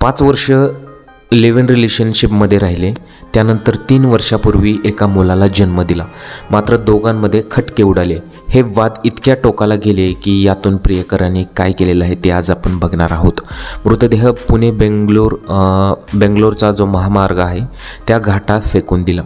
पाच वर्ष live in रिलेशनशिपमध्ये राहिले. त्यानंतर तीन वर्षापूर्वी एका मुलाला जन्म दिला. मात्र दोघांमध्ये खटके उडाले. हे वाद इतक्या टोकाला गेले की यातून प्रियकरांनी काय केलेलं आहे ते आज आपण बघणार आहोत. मृतदेह पुणे बेंगलोर बेंगलोरचा जो महामार्ग आहे त्या घाटात फेकून दिला.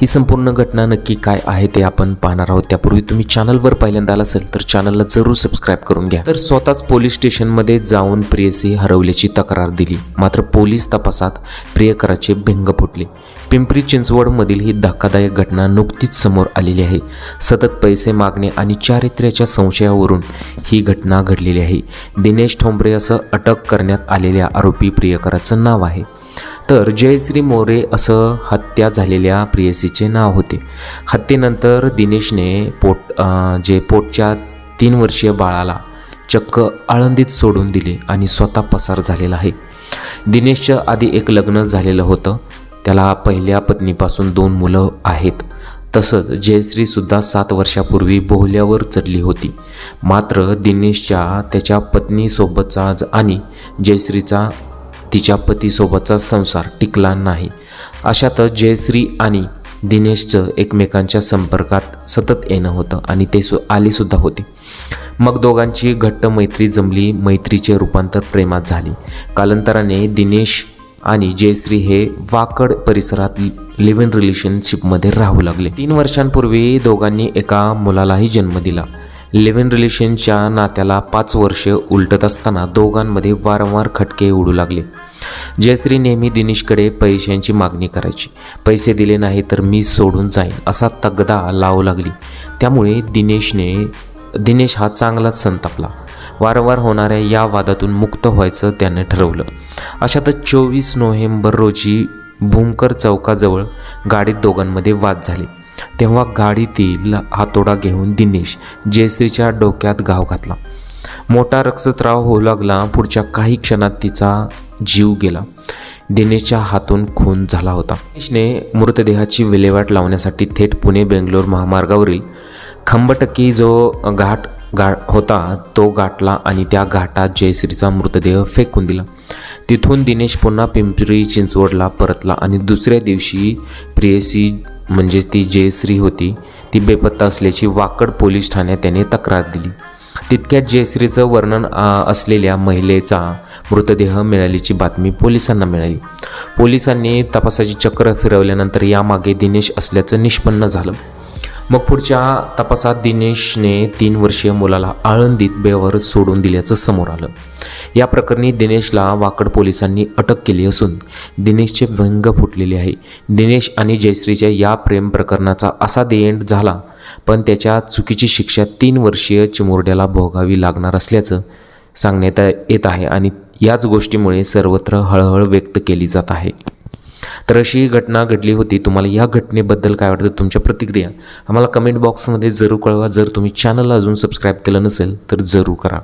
ही संपूर्ण घटना नक्की काय आहे ते आपण पाहणार आहोत. त्यापूर्वी तुम्ही चॅनलवर पहिल्यांदा आला असेल तर चॅनलला जरूर सबस्क्राईब करून घ्या. तर स्वतःच पोलीस स्टेशनमध्ये जाऊन प्रियसी हरवल्याची तक्रार दिली. मात्र पोलीस तपासात प्रियकराचे भिंग फुटले. पिंपरी चिंचवडमधील ही धक्कादायक घटना नुकतीच समोर आलेली आहे. सतत पैसे मागणे आणि चारित्र्याच्या संशयावरून ही घटना घडलेली आहे. दिनेश ठोंबरे असं अटक करण्यात आलेल्या आरोपी प्रियकराचं नाव आहे. तर जयश्री मोरे असं हत्या झालेल्या प्रियसीचे नाव होते. हत्येनंतर दिनेशने पोट जे पोटच्या तीन वर्षीय बाळाला चक्क आळंदीत सोडून दिले आणि स्वतः पसार झालेला आहे. दिनेशचं आधी एक लग्न झालेलं होतं. त्याला पहिल्या पत्नीपासून दोन मुलं आहेत. तसंच जयश्रीसुद्धा सात वर्षापूर्वी बोहल्यावर चढली होती. मात्र दिनेशच्या त्याच्या पत्नीसोबतचा आणि जयश्रीचा तिच्या पतीसोबतचा संसार टिकला नाही. अशातच जयश्री आणि दिनेशचं एकमेकांच्या संपर्कात सतत येणं होतं आणि ते सु आलीसुद्धा होते. मग दोघांची घट्ट मैत्री जमली मैत्रीचे रूपांतर प्रेमात झाली. कालांतराने दिनेश आणि जयश्री हे वाकड परिसरात लिव्ह इन रिलेशनशिपमध्ये राहू लागले. तीन वर्षांपूर्वी दोघांनी एका मुलालाही जन्म दिला. लिव्ह रिलेशनच्या नात्याला पाच वर्ष उलटत असताना दोघांमध्ये वारंवार खटके उडू लागले. जयश्री नेहमी दिनेशकडे पैशांची मागणी करायची. पैसे दिले नाही तर मी सोडून जाईन असा तगदा लावू लागली. त्यामुळे दिनेशने दिनेश हा चांगलाच संतापला. वारंवार होणाऱ्या या वादातून मुक्त व्हायचं त्याने ठरवलं. अशातच चोवीस नोव्हेंबर रोजी भूमकर चौकाजवळ गाडीत दोघांमध्ये वाद झाले. तेव्हा गाडीतील हातोडा घेऊन दिनेश जयश्रीच्या डोक्यात घाव घातला. मोठा रक्तस्राव होऊ लागला. पुढच्या काही क्षणात तिचा जीव गेला. दिनेशच्या हातून खून झाला होता. दिनेशने मृतदेहाची विल्हेवाट लावण्यासाठी थेट पुणे बेंगलोर महामार्गावरील खंबटकी जो घाट गा होता तो गाठला आणि त्या घाटात जयश्रीचा मृतदेह फेकून दिला. तिथून दिनेश पुन्हा पिंपरी चिंचवडला परतला आणि दुसऱ्या दिवशी प्रेयसी म्हणजे ती जयश्री होती ती बेपत्ता असल्याची वाकड पोलीस ठाण्यात त्याने तक्रार दिली. तितक्यात जयश्रीचं वर्णन असलेल्या महिलेचा मृतदेह मिळाल्याची बातमी पोलिसांना मिळाली. पोलिसांनी तपासाची चक्र फिरवल्यानंतर यामागे दिनेश असल्याचं निष्पन्न झालं. मग पुढच्या तपासात दिनेशने तीन वर्षीय मुलाला आळंदीत बेवर सोडून दिल्याचं समोर आलं. या प्रकरणी दिनेशला वाकड पोलिसांनी अटक केली असून दिनेशचे व्यंग फुटलेले आहे. दिनेश आणि जयश्रीच्या या प्रेम प्रकरणाचा असा देएंड झाला पण त्याच्या चुकीची शिक्षा तीन वर्षीय चिमुरड्याला भोगावी लागणार असल्याचं सांगण्यात येत आहे आणि याच गोष्टीमुळे सर्वत्र हळहळ व्यक्त केली जात आहे. तर अशी ही घटना घडली होती. तुम्हाला या घटनेबद्दल काय वाटतं? तुमच्या प्रतिक्रिया आम्हाला कमेंट बॉक्समध्ये जरूर कळवा. जर तुम्ही चॅनलला अजून सबस्क्राईब केलं नसेल तर जरूर करा.